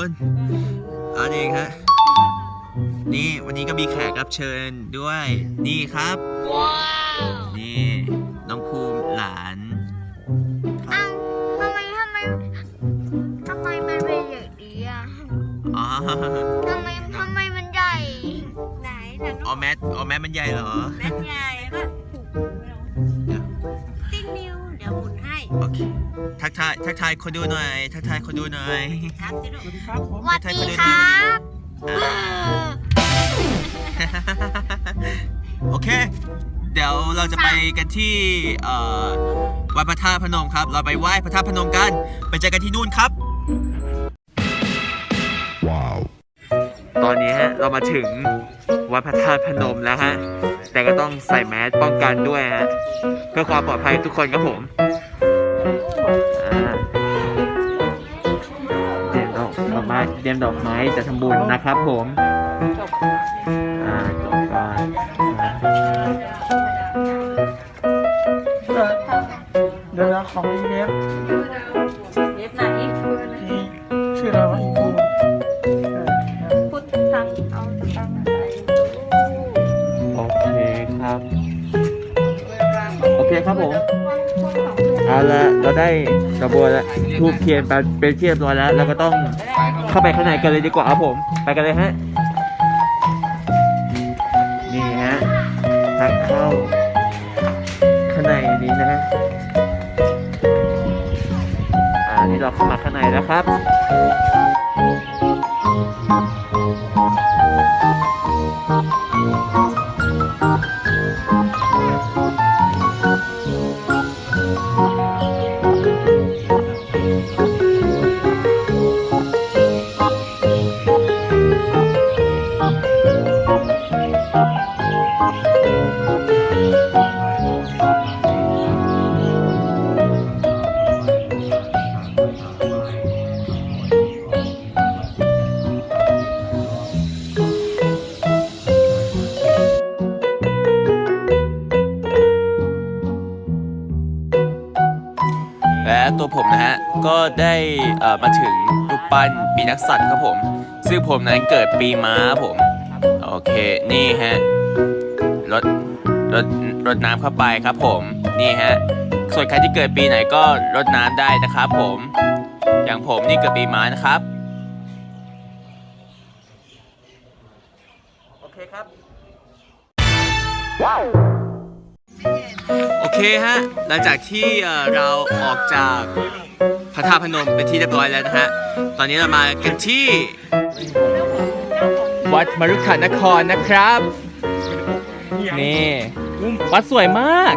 คนอันเองฮะนี่วันนี้ก็มีแขกรับเชิญด้วย นี่ครับนี่น้องภูมิหลานเอ้าทำไมทำไมทำไมมันเป็นอย่างนี้อะอ๋อทำไมทำไมมันใหญ่ ไหนหนังอ๋อแมทอ๋อแมทมันใหญ่เหรอ แม่ใหญ่ก็ติ๊ กทายทักทายคนดูหน่อย ทักทายคนดูหน่อยครับจะดูสวัสดีครับอ่าโอเค เดี๋ยวเราจะไปกันที่เอ่อวัดพระธาตุพนมครับ เราไปไหว้พระธาตุพนมกัน ไปเจอกันที่นู่นครับ Wow. ตอนนี้ฮะเรามาถึงวัดพระธาตุพนมแล้วฮะ แต่ก็ต้องใส่แมสป้องกันด้วยฮะ เพื่อความปลอดภัยทุกคนครับผม เตรียมดอกไม้จะทำบุญนะครับผมอ่าจบก่อนเดี๋ยวนะของอีเวฟเว็บไหนที่ชื่ออะไรวะอีบูพุทธังเอาตังโอเคครับ โอเคครับผมเอาละเราได้กระบวนแล้วทูบเทียนไปเป็นที่เรียบร้อยแล้วเราก็ต้อง เข้าไปข้างในกันเลยดีกว่าครับผม ไปกันเลยฮะ นี่ฮะทางเข้า ข้างในนี้นะฮะอ่านี่เราเข้ามาข้างในแล้วครับ ตัวผมนะฮะ ก็ได้มาถึงรูปปั้นปีนักสัตว์ครับผม ซึ่งผมนั้นเกิดปีม้าผม โอเค นี่ฮะ รถรถรถน้ำเข้าไปครับผม นี่ฮะ ส่วนใครที่เกิดปีไหนก็รดน้ำได้นะครับผม อย่างผมนี่เกิดปีม้านะครับ โอเคครับโอ เคฮะ หลังจากที่เราออกจากพระธาตุพนมเป็นที่เรียบร้อยแล้วนะฮะ ตอนนี้เรามากันที่ วัดมรุขานครนะครับ นี่วัดสวยมาก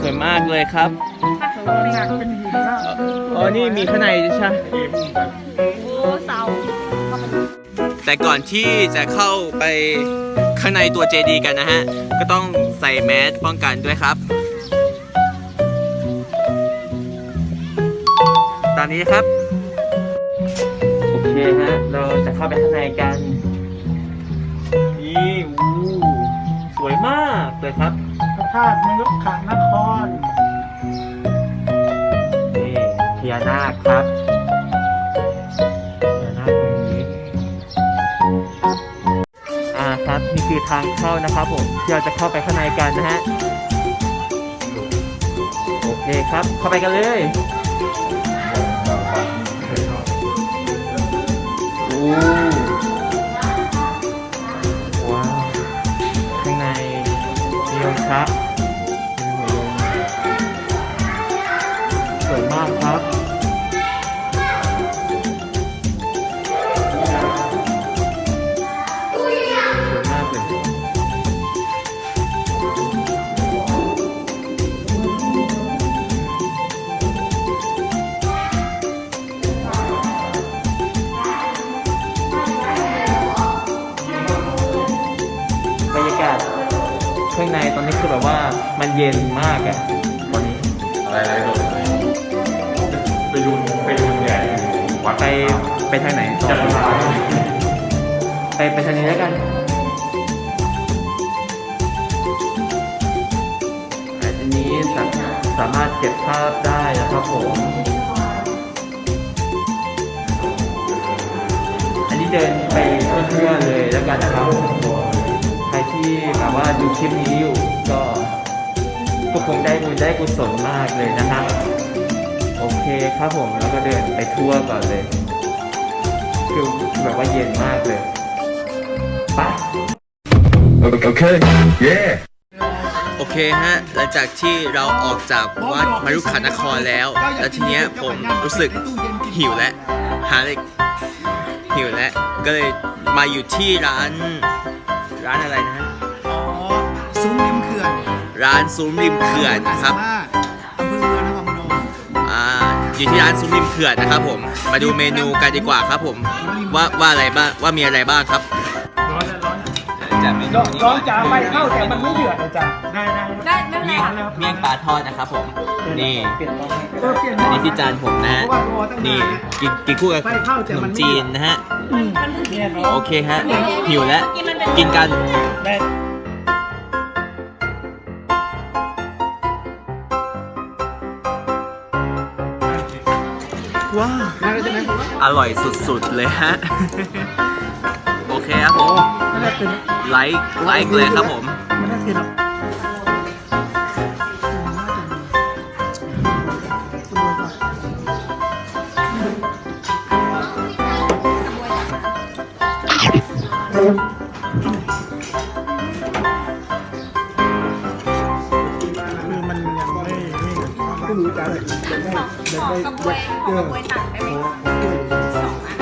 สวยมากเลยครับอ๋อ นี่มีข้างในใช่ไหมโอ้เสาแต่ก่อนที่จะเข้าไป ข้างในตัวเจดีกันนะฮะ ก็ต้องใส่แมสป้องกันด้วยครับตอนนี้ครับ โอเคฮะ เราจะเข้าไปข้างในกัน นี่วูสวยมากเลยครับ พระธาตุมยุขานคร นี่พญานาคครับ คือทางเข้านะครับผมที่เราจะเข้าไปข้างในกันนะฮะโอเคครับ เข้าไปกันเลยโอ้ว้าวข้างในมีองค์พระ แบบว่ามันเย็นมากอะตอนนี้อะไรอะไรไปดูไปดูใหญ่วัดไปไปทางไหนต่อจักรพรรดิไปไปทางนี้แล้วกันอันนี้สาสามารถเก็บภาพได้นะครับผมเดินไปทั่วๆเลยแล้วกันนะครับใคร ที่แบบว่าดูคลิปนี้อยู่ก็ก็คงได้บุญได้กุศลมากเลยนะครับ โอเคครับผมแล้วก็เดินไปทั่วก่อนเลยคือแบบว่าเย็นมากเลยไป Okay. Yeah. โอเคฮะ หลังจากที่เราออกจากวัดมารุขานครแล้ว แล้วทีเนี้ยผมรู้สึกหิวแล้วหาเลยหิวแล้วก็เลยมาอยู่ที่ร้านร้านอะไรนะฮะ ร้านซุ้มริมเขื่อนครับอำเภอเมืองนครพนมอ่าอยู่ที่ร้านซุ้มริมเขื่อนนะครับผม มาดูเมนูกันดีกว่าครับผม ว่าว่าอะไรบ้างว่ามีอะไรบ้างครับร้อนแล้วร้อนจากเมนูร้อนร้อนจ๋าไฟเข้าแต่มันไม่เดือดเลยจ้ะได้ได้ได้ไม่เป็นไรเมี่ยงค่ะเมี่ยงปลาทอดนะครับผมนี่เปลี่ยนตอนนี้เออเปลี่ยนอันนี้ที่จานผมนะเพฮะราะว่ารอตั้งนี่นานกินกินคู่กับไฟเข้าขแต่นมัมนไม่จีนนะฮะเนี่ยครับโอเคฮะหิวแล้วกินกัน อร่อยสุดๆเลยฮะ โอเคครับผม ไม่ได้เป็นไลค์ไลค์เลยครับผม ไม่ได้เป็นหรอกคือ ก็รู้จักเลยเดินได้เดินได้กระบวยขอกระบวยตัดไปไหมสองอะ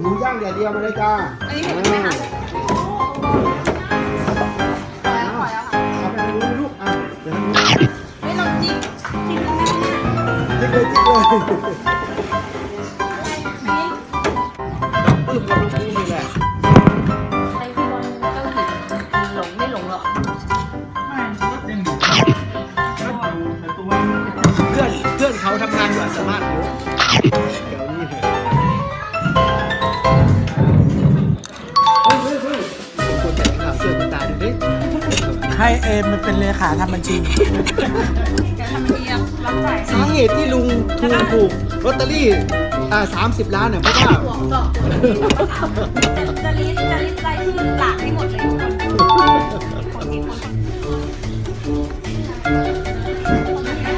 หมูย่างเดียวเดียวมาเลยจ้าอันนี้เห็นไหมคะพอแล้วพอแล้วค่ะเอาไปดูลูกอะเดี๋ยวทำเฮ้ยเราจิ้มจิ้มได้ไหมเนี่ยจิ๊กเลยจิ๊กเลย ให้เอมมันเป็นเลขาทำบัญชีแกทำมันเนียมรับจ่ายสาเหตุที่ลุงทูนถูกลอตเตอรี่อ่าสามสิบล้านเนี่ยเพราะว่าหัวหรอกจะลิสต์จะลิสต์รายชื่อหลานให้หมดเลยทุกคนคนกี่คน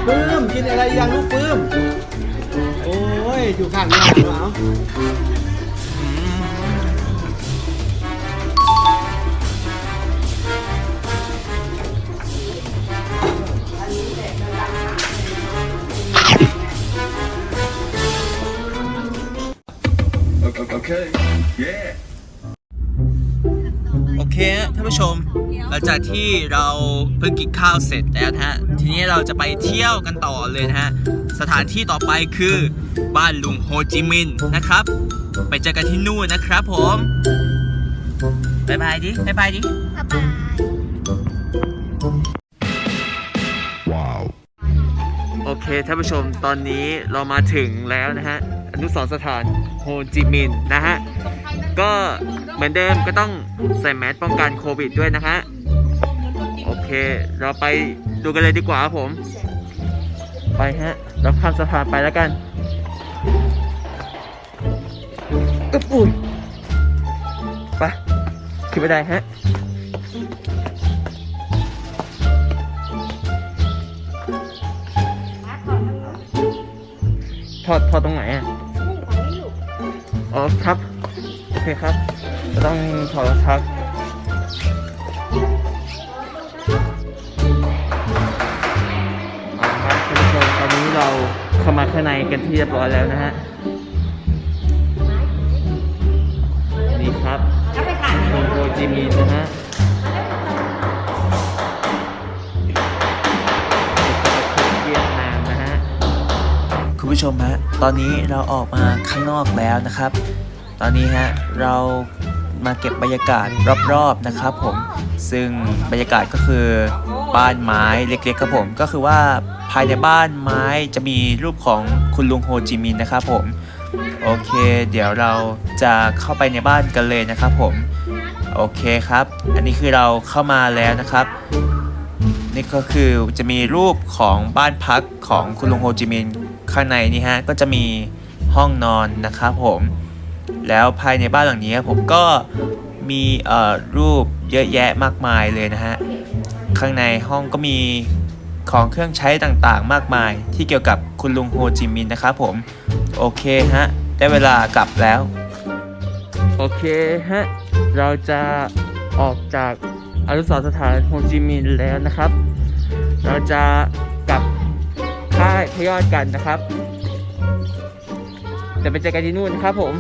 ปื้มกินอะไรยังลูกปื้ม โอ้ย อยู่ข้างหน้าเหร Okay. Yeah. โอเคฮะท่านผู้ชมหลังจากที่เราเพิ่งกินข้าวเสร็จแล้วนะฮะทีนี้เราจะไปเที่ยวกันต่อเลยนะฮะสถานที่ต่อไปคือบ้านลุงโฮจิมินห์นะครับ ไปเจอกันที่นู่นนะครับผมบายบายดิบายบายดิสบาย Wow. โอเคท่านผู้ชมตอนนี้เรามาถึงแล้วนะฮะอนุสรณ์สถานโฮจิมินห์นะฮะ ก็เหมือนเดิมก็ต้องใส่แมสป้องกันโควิดด้วยนะฮะ โอเค เราไปดูกันเลยดีกว่าครับผม ไปฮะ เราข้ามสะพานไปแล้วกันอึ๊บอุ้ยไปขึ้นไปได้ฮะถอดถอดตรงไหนอะ อ๋อครับ โอเคครับ จะต้องถอดรองเท้าเอาละครับท่านผู้ชมตอนนี้เราเข้ามาข้างในกันที่เรียบร้อยแล้วนะฮะ นี่ครับโฮจิมินห์นะฮะ ผู้ชมฮะ ตอนนี้เราออกมาข้างนอกแล้วนะครับ ตอนนี้ฮะเรามาเก็บบรรยากาศรอบๆนะครับผม ซึ่งบรรยากาศก็คือบ้านไม้เล็กๆครับผม ก็คือว่าภายในบ้านไม้จะมีรูปของคุณลุงโฮจิมินห์นะครับผม โอเค เดี๋ยวเราจะเข้าไปในบ้านกันเลยนะครับผม โอเคครับ อันนี้คือเราเข้ามาแล้วนะครับ นี่ก็คือจะมีรูปของบ้านพักของคุณลุงโฮจิมินห์ ข้างในนี่ฮะก็จะมีห้องนอนนะครับผม แล้วภายในบ้านหลังนี้ผมก็มีเอ่อรูปเยอะแยะมากมายเลยนะฮะ ข้างในห้องก็มีของเครื่องใช้ต่างๆ มากมาย ที่เกี่ยวกับคุณลุงโฮจิมินห์นะครับผม โอเคฮะ ได้เวลากลับแล้ว โอเคฮะ เราจะออกจากอนุสรณ์สถานโฮจิมินห์แล้วนะครับ เราจะ กลับค่ายยอดกันนะครับ จะไปเจอกันที่นู่นนะครับผม